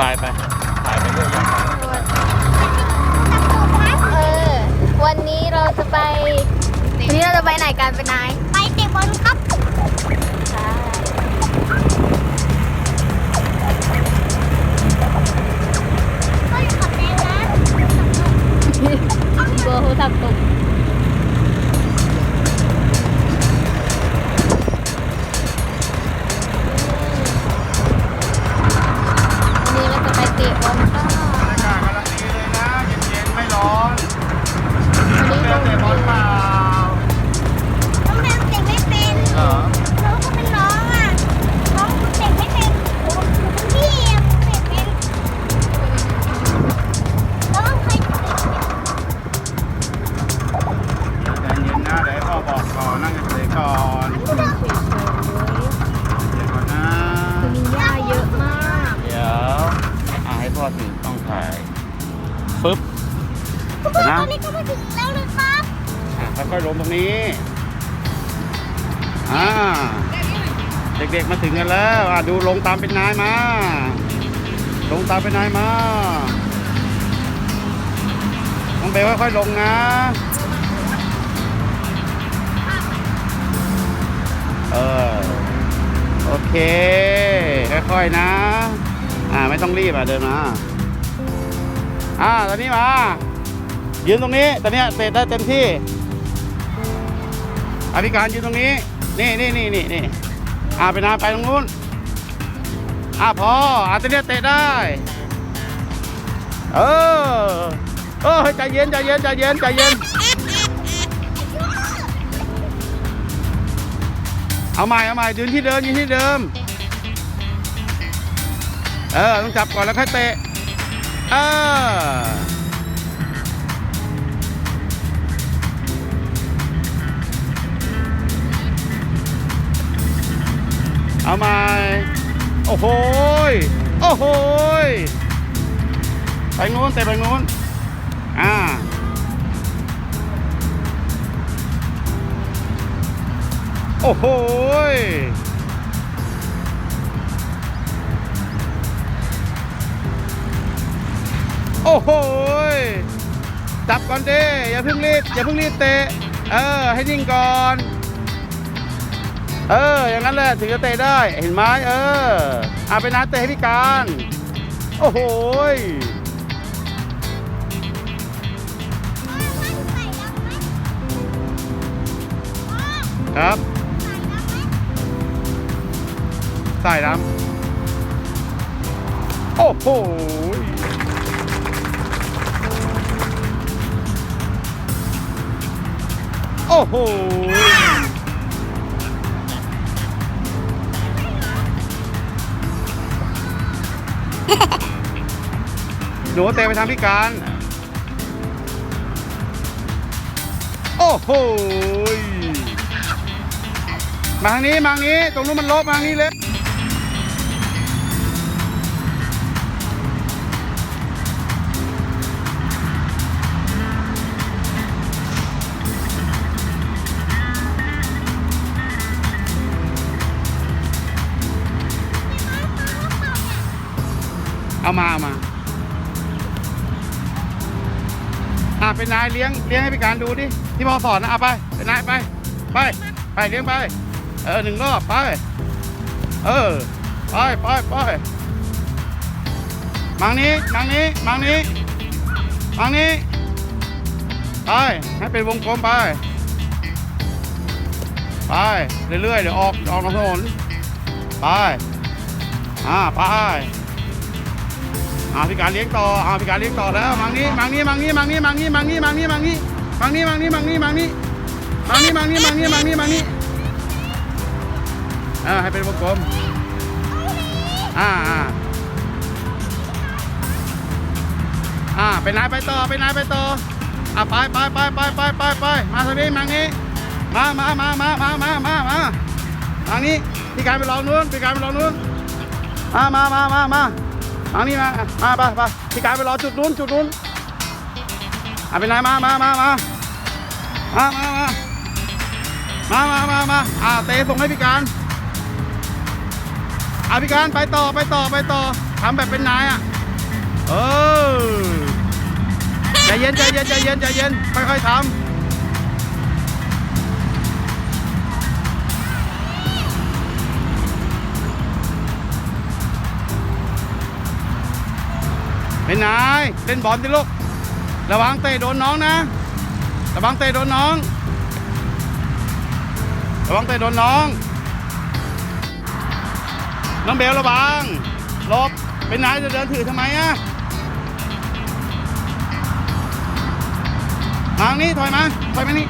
บายไปถ่ายไปเรื่อยเออ วันนี้เราจะไป วันนี้เราจะไปไหนกันไปไหน อยลงตรงนี้อ่าเด็กๆมาถึงกันแล้วอะดูลงตามเป็นนายมา ลงตามเป็นนายมาน้องเบลค่อยๆลงนะเออโอเค ค่อยๆนะ อ่าไม่ต้องรีบอะเดินมาอ่าตอนนี้มายืนตรงนี้ตอนนี้เตะได้เต็มที่ อภิการยืนตรงนี้ นี่นี่นี่นี่นี่อาไปนาไปตรงนู้นอ่าพออาตเนี้ยเตะได้ เออเออใจเย็นใจเย็นใจเย็นใจเย็น เอาใหม่เอาใหม่ยืนที่เดิมยืนที่เดิม เออต้องจับก่อนแล้วค่อยเตะ เออ เอาม่โอ้โหโอ้โหไปนู้นเตะไปนู้นอ่าโอ้โหโอ้โหจับก่อนดิอย่าเพิ่งรีบอย่าเพิ่งรีบเตะ เออ ให้นิ่งก่อน เออ อย่างนั้นแหละถึงจะเตะได้ เห็นไหมเอออาไปนัดเตะให้พิการ โอ้โหครับใส่แล้วไหมใส่น้ำโอ้โหโอ้โห หนูเตะไปทางพี่การ โอ้โห มาทางนี้ มาทางนี้ ตรงนู้นมันลบมาทางนี้เลย เอามาเอามา อะเป็นนายเลี้ยงเลี้ยงให้พิการดูดิที่พ่อสอนนะเอาไปเป็นนายไป ไปไปเลี้ยงไป เออหนึ่งรอบไป เออไปไปไปมังนี้มังนี้มังนี้มังนี้ไปให้เป็นวงกลมไปไปเรื่อยๆเดี๋ยวออกออกนอกถนนไปอ่าไป อาพิการเลี้ยงต่ออาพิการเลี้ยงต่อแล้วมังนี้มังนี้มังนี้มังนี้มังนี้มังนี้มังนี้มังนี้มังนี้มังนี้มังนี้มังนี้มังนี้มังนี้มังนี้มังนี้มังนี้อ่าให้เป็นวงกลมอ่าอ่าอ่าไปไหนไปต่อไปไหนไปต่ออ่าไปไปไปไปไปไปไปมาทางนี้มังนี้มามามามามามามามาทางนี้พิการไปรองนู้นพิการไปรองนู้นมามามามามา ทางนี้มามาไปไปพี่กายไปรอจุดนู้นจุดนู้นอะเป็นไรมามามามามามามามามามามาอ่าเตะส่งให้พี่การอะพี่การไปต่อไปต่อไปต่อทำแบบเป็นนายอะเออใจเย็นใจเย็นใจเย็นใจเย็นค่อยๆทำ เป็นไงเล่นบอลดิลูกระวังเตะโดนน้องนะ ระวังเตะโดนน้อง ระวังเตะโดนน้อง น้องเบลระวังลบเป็นนายจะเดินถือทำไมอะมาทางนี้ถอยมาถอยมานี่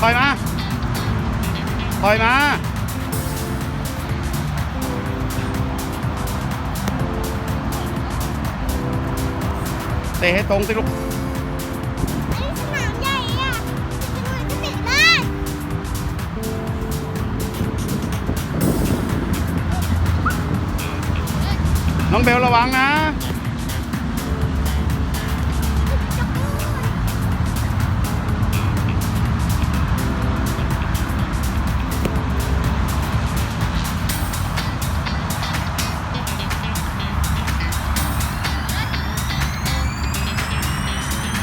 ถอยมาถอยมา เตะให้ตรงสิลูกสนามใหญ่อะจะเหมือนจะติดได้น้องเบลระวังนะ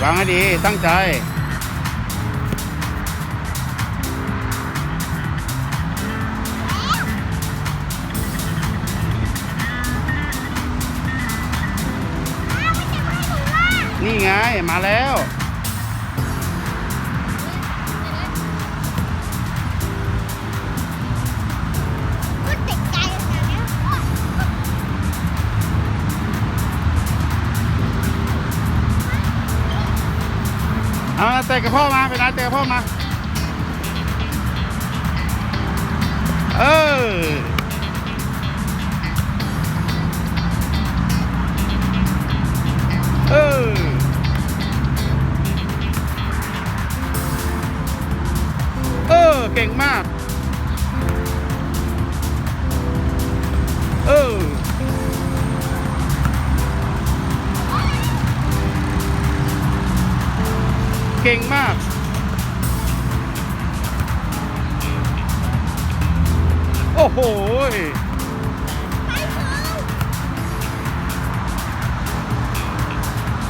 ฟังให้ดี ตั้งใจ นี่ไง มาแล้ว ตะกับพ่อมาเป็นไรเตะกับพ่อมา เออเออเออเก่งมาก เก่งมาก โอ้โห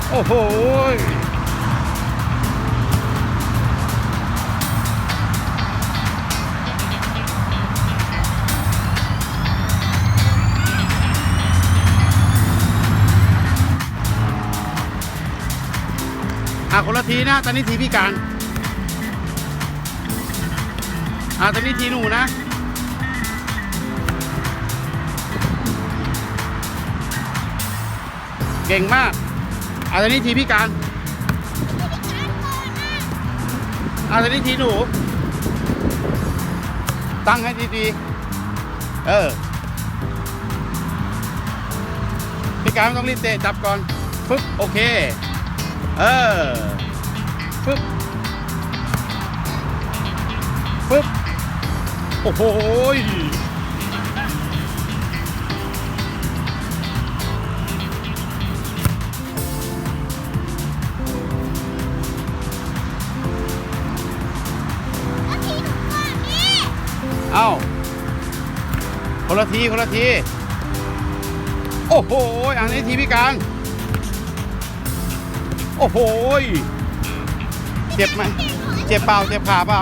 โอ้โห คนละทีนะ ตอนนี้ทีพิการ อะตอนนี้ทีหนูนะ เก่งมาก อะตอนนี้ทีพิการอะตอนนี้ทีหนู ตั้งให้ดีๆ เออพิการต้องรีบเตะจับก่อนปึ๊บโอเค เออปึ๊บปึ๊บโอ้โหยแล้วทีหนูก่อนนี่เอ้าคนละทีคนละที โอ้โห อันนี้ทีพิการ โอ้โหเจ็บไหมเจ็บเปล่าเจ็บขาเปล่า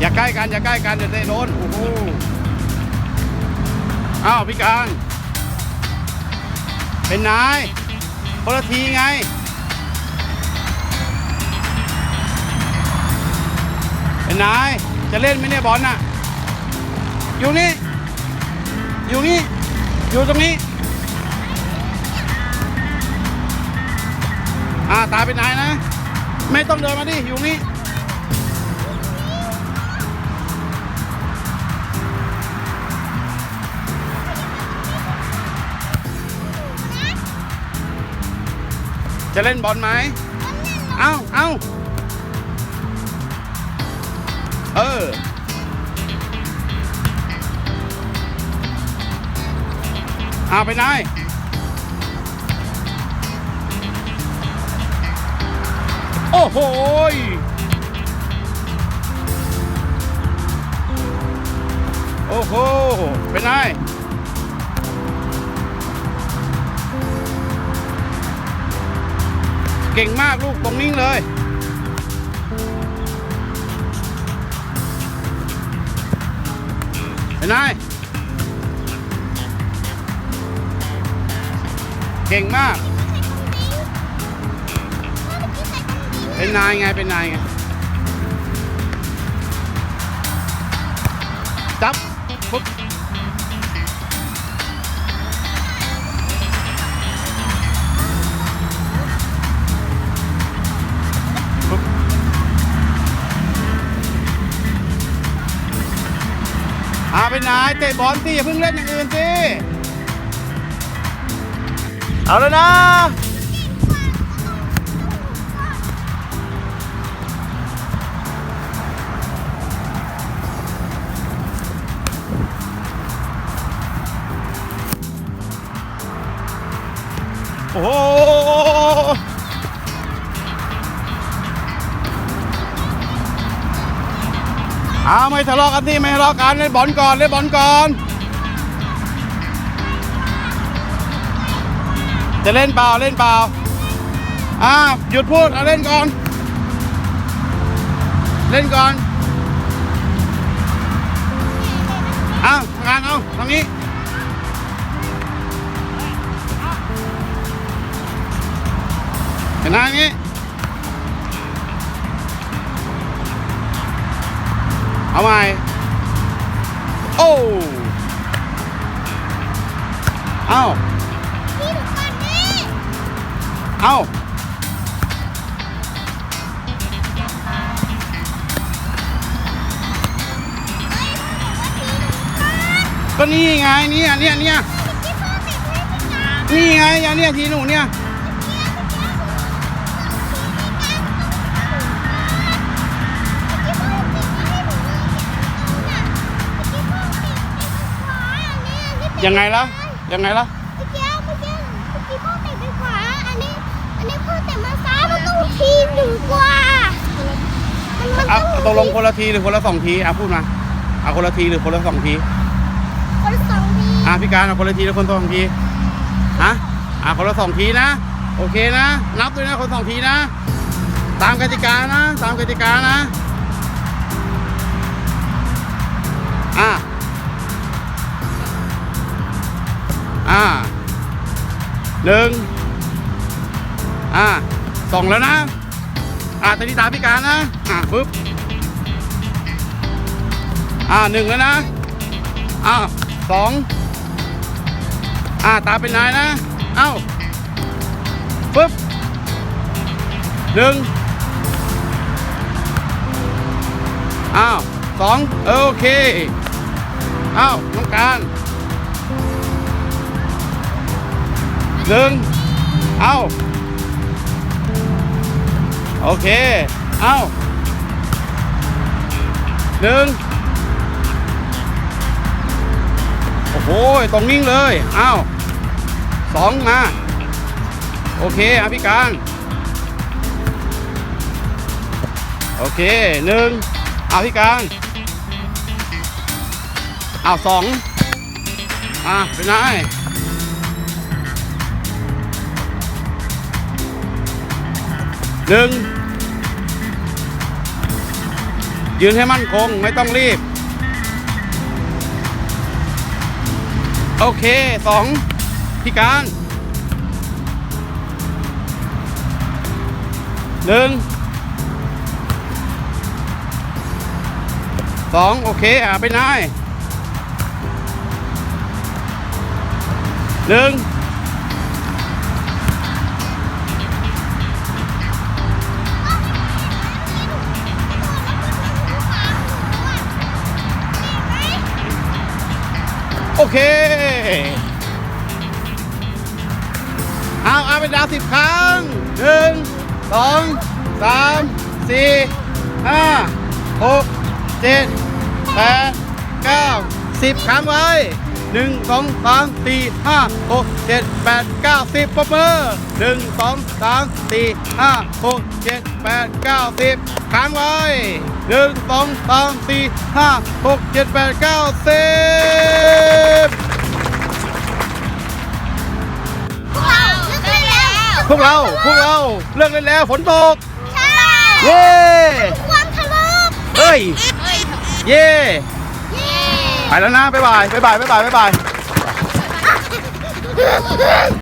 อย่าใกล้กันอย่าใกล้กันเดี๋ยวเตะโดนโอ้โหอ้าวพิการเป็นนายคนละทีไงเป็นนายจะเล่นไหมเนี่ยบอลน่ะอยู่นี่อยู่นี่อยู่ตรงนี้ อ่าตายเป็นนายนะ ไม่ต้องเดินมาดิอยู่นี่จะเล่นบอลไหม เอ้าเอ้าเออ เอาไปไหน โอ้โหโอ้อ้โห เป็นไงเก่งมากลูกตรงนิ่งเลย เป็นไงเก่งมาก เป็นนายไง เป็นนายไง จับปุ๊บอาเป็นนายเตะบอลสิอย่าเพิ่งเล่นอย่างอื่นสิ เอาแล้วนะ ไม่ทะเลาะกันที่ไม่ทะเลาะกันเล่นบอลก่อนเล่นบอลก่อน จะเล่นเปล่าเล่นเปล่าอ่าหยุดพูดเอาเล่นก่อน เล่นก่อนเอางานเอาทางนี้เห็นหน้าอย่างนี้ ก็นี่ไงเนี่ยเนี่ยเนี่ยที่พ่อติดให้พี่จ๋านี่ไงอย่างเนี้ยทีหนูเนี่ยที่พ่อติดให้หนูเลยที่พ่อติดให้ขวาอันนี้อันนี้ยังไงล่ะยังไงล่ะเมื่อกี้เมื่อกี้เมื่อกี้พ่อติดไปขวาอันนี้อันนี้พ่อติดมาซ้ายมันต้องทีหนึ่งกว่ามันมันเอาต้องตกลงคนละทีหรือคนละสองทีอะพูดมาเอาคนละทีหรือคนละสองที อะพี่การเอาคนละทีหรือคนสองทีฮะอะคนละสองทีนะ โอเคนะ นับด้วยนะคนสองทีนะ ตามกติกานะ ตามกติกานะ อะ อะหนึ่งอะสองแล้วนะ อะตอนนี้ตามพี่การนะ อะปึ๊บ อะหนึ่งแล้วนะอ้าสอง อ่าตาเป็นนายนะ เอ้าปึ๊บหนึ่งอ้าวสองโอเคอ้าวน้องการหนึ่งเอ้าโอเค เอ้าหนึ่งโอ้โหตรงนิ่งเลย เอ้าว สองมา โอเคอะพี่การ โอเคหนึ่งเอาพี่การเอาสองอะเป็นไงหนึ่งยืนให้มั่นคงไม่ต้องรีบ โอเคสอง พี่กางหนึ่งสองโอเค อะไปนายหนึ่ง เป็นดาวสิบครั้งหนึ่งสองสามสี่ห้าหกเจ็ดแปดเก้าสิบครั้งไว้หนึ่งสองสามสี่ห้าหกเจ็ดแปดเก้าสิบปรบมือหนึ่งสองสามสี่ห้าหกเจ็ดแปดเก้าสิบค้างไว้หนึ่งสองสามสี่ห้าหกเจ็ดแปดเก้าสิบ พวกเราเลิกเล่นแล้วพวกเราพวกเราเลิกเล่นแล้วฝนตก ใช่เย้ความทะลุเฮ้ยเย้เย้ไปแล้วนะบ๊ายบายบ๊ายบายบ๊ายบายบ๊ายบาย